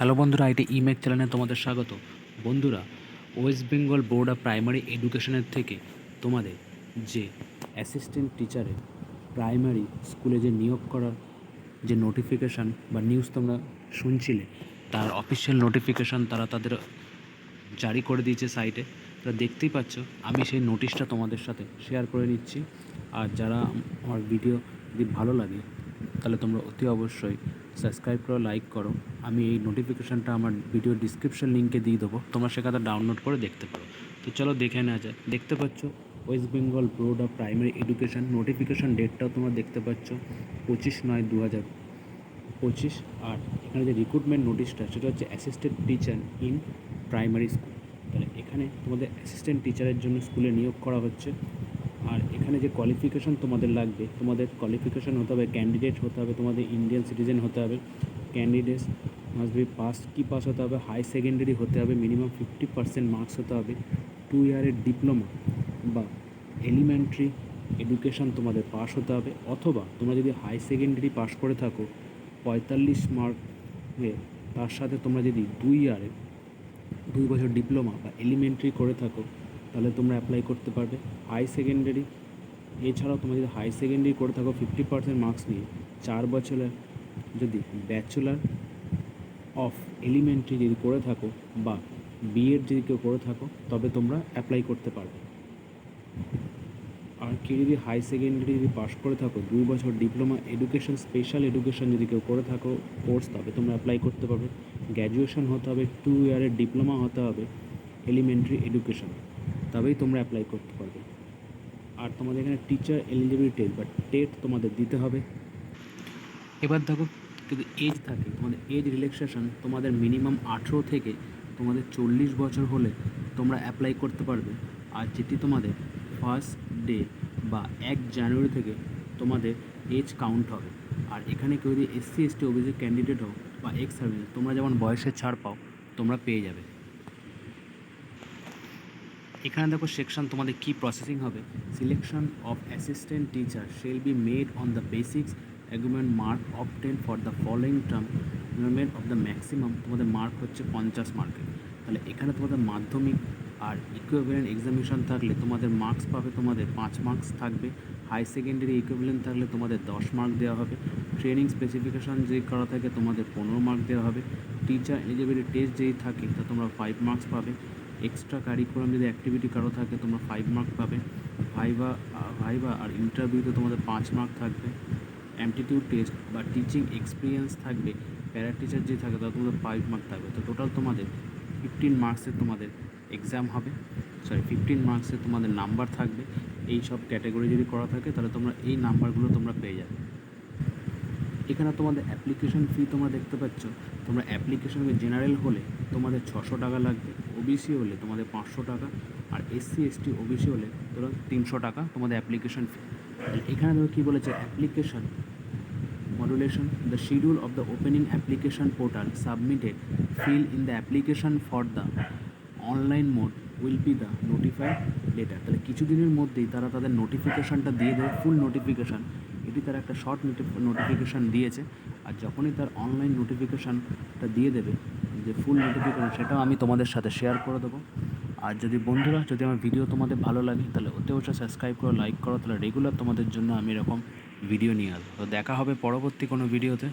Hello বন্ধুরা, IT ইমেক চ্যানেলে তোমাদের স্বাগত। বন্ধুরা, West Bengal board of primary এডুকেশনের থেকে তোমাদের যে অ্যাসিস্ট্যান্ট টিচারে প্রাইমারি স্কুলে যে নিয়োগ করার যে নোটিফিকেশান বা নিউজ তোমরা শুনছিলে, তার অফিসিয়াল নোটিফিকেশান তারা তাদের জারি করে দিয়েছে সাইটে। তোমরা দেখতেই পাচ্ছ, আমি সেই নোটিশটা তোমাদের সাথে শেয়ার করে নিচ্ছি। আর যারা আমার ভিডিও যদি ভালো লাগে, তাহলে তোমরা অতি অবশ্যই সাবস্ক্রাইব করো লাইক করো। আমি এই নোটিফিকেশানটা আমার ভিডিও ডিসক্রিপশন লিঙ্কে দিয়ে দেবো। তোমরা সেখানে ডাউনলোড করে দেখতে পারো। তো চলো দেখে নেওয়া যায় দেখতে পাচ্ছ West Bengal board of primary education notification ডেটটাও তোমরা দেখতে পাচ্ছ, পঁচিশ নয় দু হাজার পঁচিশ। আর এখানে যে রিক্রুটমেন্ট নোটিশটা সেটা হচ্ছে assistant teacher in primary school তাহলে এখানে তোমাদের অ্যাসিস্ট্যান্ট টিচারের জন্য স্কুলে নিয়োগ করা হচ্ছে। আর এখানে যে কোয়ালিফিকেশন তোমাদের লাগবে, তোমাদের কোয়ালিফিকেশন হতে হবে ক্যান্ডিডেট হতে হবে, তোমাদের ইন্ডিয়ান সিটিজেন হতে হবে ক্যান্ডিডেট মাস্ট বি পাস কি পাস হতে হবে হাই সেকেন্ডারি হতে হবে মিনিমাম ফিফটি পার্সেন্ট মার্কস হতে হবে টু ইয়ারের ডিপ্লোমা বা এলিমেন্টারি এডুকেশন তোমাদের পাস হতে হবে, অথবা তোমরা যদি হাই সেকেন্ডারি পাস করে থাকো, পঁয়তাল্লিশ মার্কে তার সাথে তোমরা যদি দুই ইয়ারে দুই বছর ডিপ্লোমা বা এলিমেন্টারি করে থাকো তাহলে তোমরা অ্যাপ্লাই করতে পারবে। হাই সেকেন্ডারি এছাড়াও তোমরা যদি হাই সেকেন্ডারি করে থাকো ফিফটি পার্সেন্ট মার্কস নিয়ে, চার বছরের যদি ব্যাচেলার অফ এলিমেন্টারি যদি করে থাকো বা বিএড যদি কেউ করে থাকো, তবে তোমরা অ্যাপ্লাই করতে পারবে। আর কেউ যদি হাই সেকেন্ডারি যদি পাস করে থাকো দুই বছর ডিপ্লোমা এডুকেশন স্পেশাল এডুকেশন যদি কেউ করে থাকো কোর্স তবে তোমরা অ্যাপ্লাই করতে পারবে। গ্র্যাজুয়েশন হতে হবে টু ইয়ারের ডিপ্লোমা হতে হবে এলিমেন্টারি এডুকেশন তবেই তোমরা অ্যাপ্লাই করতে পারবে। আর তোমাদের এখানে টিচার এলিজিবিলিটি টেস্ট বা টেট তোমাদের দিতে হবে। এবার দেখো যদি এজ থাকে, তোমাদের এজ রিল্যাক্সেশন তোমাদের মিনিমাম আঠেরো থেকে তোমাদের চল্লিশ বছর হলে তোমরা অ্যাপ্লাই করতে পারবে। আর যেটি তোমাদের ফার্স্ট ডে বা এক জানুয়ারি থেকে তোমাদের এজ কাউন্ট হবে। আর এখানে কেউ যদি এসসি এসটি ওবিসি ক্যান্ডিডেট হও বা এক্স সার্ভিস তোমরা যেমন বয়সের ছাড় পাও, তোমরা পেয়ে যাবে। এখানে দেখো সেকশন তোমাদের কি প্রসেসিং হবে? Selection of assistant teacher shall be made on the basics augment mark obtain for the following term augment of the maximum তোমাদের মার্ক হচ্ছে পঞ্চাশ মার্কের তাহলে এখানে তোমাদের মাধ্যমিক আর ইকুইভ্যালেন্ট এক্সামিনেশন থাকলে তোমাদের মার্কস পাবে তোমাদের পাঁচ মার্কস থাকবে। হাই সেকেন্ডারি ইকুইভ্যালেন্ট থাকলে তোমাদের দশ মার্ক দেওয়া হবে। ট্রেনিং স্পেসিফিকেশন যদি করা থাকে তোমাদের পনেরো মার্ক দেওয়া হবে। টিচার এলিজিবিলিটি টেস্ট যেই থাকে তা তোমরা ফাইভ মার্কস পাবে। এক্সট্রা কারিকুলাম যদি অ্যাক্টিভিটি কারও থাকে, তোমরা ফাইভ মার্ক পাবে। ভাইবা ভাইবা আর ইন্টারভিউতে তোমাদের পাঁচ মার্ক থাকবে। অ্যামটিটিউড টেস্ট বা টিচিং এক্সপিরিয়েন্স থাকবে। প্যারা টিচার যে থাকে তাতে তোমাদের ফাইভ মার্ক থাকবে। তো টোটাল তোমাদের ফিফটিন মার্কসের তোমাদের এক্সাম হবে। সরি ফিফটিন মার্কসের তোমাদের নাম্বার থাকবে। এই সব ক্যাটাগরি যদি করা থাকে, তাহলে তোমরা এই নাম্বারগুলো তোমরা পেয়ে যাবে। এখানে তোমাদের অ্যাপ্লিকেশন ফি তোমরা দেখতে পাচ্ছ। তোমরা অ্যাপ্লিকেশন জেনারেল হলে তোমাদের ছশো টাকা লাগবে ওবিসি হলে তোমাদের পাঁচশো টাকা, আর এসসি এসটি ওবিসি হলে ধরো তিনশো টাকা তোমাদের অ্যাপ্লিকেশন ফি এখানে ধরো কী বলেছে? Application modulation the schedule of the opening application portal submitted fill in the application for the online mode will be the notified later তাহলে কিছুদিনের মধ্যেই তারা তাদের নোটিফিকেশানটা দিয়ে দেবে ফুল নোটিফিকেশান এটি তারা একটা শর্ট নোটিফিকেশান দিয়েছে, আর যখনই তার অনলাইন নোটিফিকেশানটা দিয়ে দেবে, যে ফুল নোটিফিকেশান সেটাও আমি তোমাদের সাথে শেয়ার করে দেবো। আর যদি বন্ধুরা, যদি আমার ভিডিও তোমাদের ভালো লাগে, তাহলে অতি অবশ্যই সাবস্ক্রাইব করো লাইক করো, তাহলে রেগুলার তোমাদের জন্য আমি এরকম ভিডিও নিয়ে আসব। তো দেখা হবে পরবর্তী কোনো ভিডিওতে